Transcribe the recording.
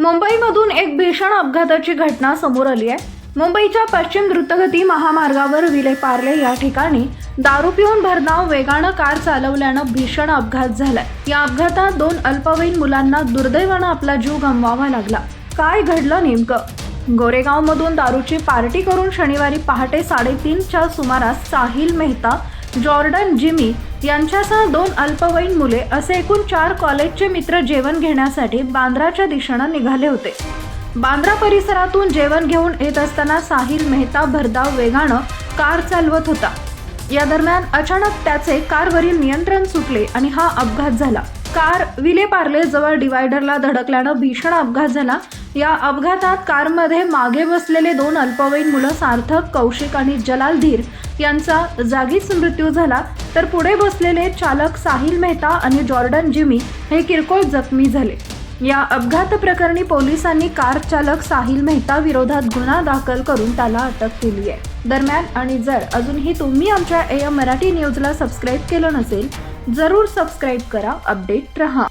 मुंबईमधून एक भीषण अपघाताची घटना समोर आली आहे. मुंबईच्या पश्चिम द्रुतगती महामार्गावर विले पार्ले या ठिकाणी दारू पिऊन भरधाव वेगानं कार चालवल्यानं भीषण अपघात झालाय. या अपघातात दोन अल्पवयीन मुलांना दुर्दैवानं आपला जीव गमवावा लागला. काय घडलं नेमकं? गोरेगावमधून दारूची पार्टी करून शनिवारी पहाटे साडेतीनच्या सुमारास साहिल मेहता जॉर्डन जिमी यांच्यासह दोन अल्पवयीन मुले असे एकूण चार कॉलेजचे मित्र जेवण घेण्यासाठी बांद्राच्या दिशेनं निघाले होते. बांद्रा परिसरातून जेवण घेऊन येत असताना साहिल मेहता भरधाव वेगानं कार चालवत होता. या दरम्यान अचानक त्याचे कारवरील नियंत्रण सुटले आणि हा अपघात झाला. कार विलेपार्ले जवळ डिवायडरला धडकल्यानं भीषण अपघात झाला. या अपघातात कारमध्ये मागे बसलेले दोन अल्पवयीन मुलं सार्थक कौशिक आणि जलाल धीर यांचा जागीच मृत्यू झाला. तर पुढे बसलेले चालक साहिल मेहता आणि जॉर्डन जिमी हे किरकोळ जखमी झाले. या अपघात प्रकरणी पोलिसांनी कार चालक साहिल मेहता विरोधात गुन्हा दाखल करून त्याला अटक केली आहे दरम्यान आणि जर अजूनही तुम्ही आमच्या एम मराठी न्यूजला सबस्क्राईब केलं नसेल जरूर सबस्क्राईब करा अपडेट रहा.